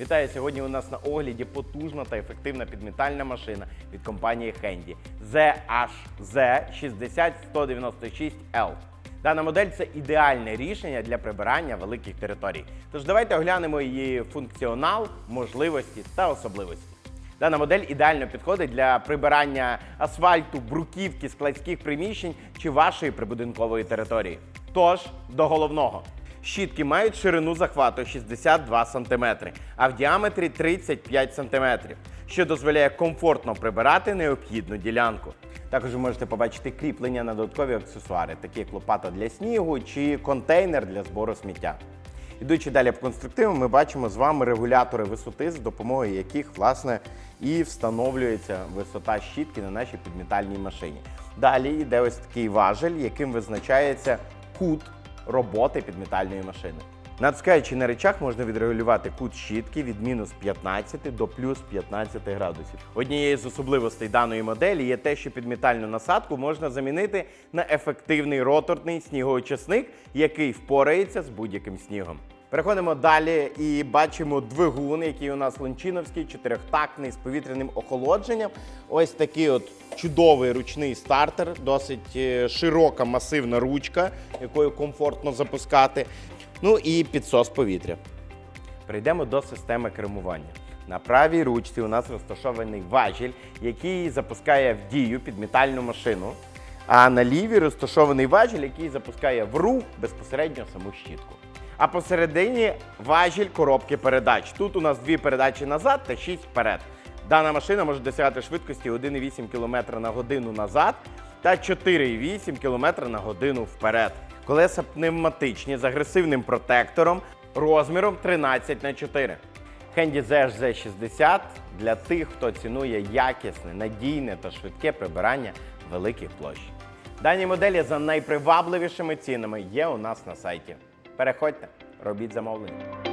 Вітаю! Сьогодні у нас на огляді потужна та ефективна підмітальна машина від компанії Handy ZHZ 60196L. Дана модель це ідеальне рішення для прибирання великих територій. Тож давайте оглянемо її функціонал, можливості та особливості. Дана модель ідеально підходить для прибирання асфальту, бруківки, складських приміщень чи вашої прибудинкової території. Тож до головного. Щітки мають ширину захвату 62 см, а в діаметрі 35 см, що дозволяє комфортно прибирати необхідну ділянку. Також ви можете побачити кріплення на додаткові аксесуари, такі як лопата для снігу чи контейнер для збору сміття. Ідучи далі по конструктиву, ми бачимо з вами регулятори висоти, з допомогою яких власне і встановлюється висота щітки на нашій підмітальній машині. Далі йде ось такий важель, яким визначається кут роботи підметальної машини. Натискаючи на речах, можна відрегулювати кут щітки від мінус 15 до плюс 15 градусів. Однією з особливостей даної моделі є те, що підмітальну насадку можна замінити на ефективний роторний снігоочисник, який впорається з будь-яким снігом. Переходимо далі і бачимо двигун, який у нас лончиновський, чотирьохтактний з повітряним охолодженням. Ось такий от чудовий ручний стартер, досить е, широка масивна ручка, якою комфортно запускати. Ну і підсос повітря. Перейдемо до системи кермування. На правій ручці у нас розташований важіль, який запускає в дію підмітальну машину. А на лівій розташований важіль, який запускає в рух безпосередньо саму щітку. А посередині важіль коробки передач. Тут у нас дві передачі назад та шість вперед. Дана машина може досягати швидкості 1,8 км на годину назад та 4,8 км на годину вперед. Колеса пневматичні з агресивним протектором розміром 13 на 4. Handy ZH 60 для тих, хто цінує якісне, надійне та швидке прибирання великих площ. Дані моделі за найпривабливішими цінами є у нас на сайті. Переходьте, робіть замовлення.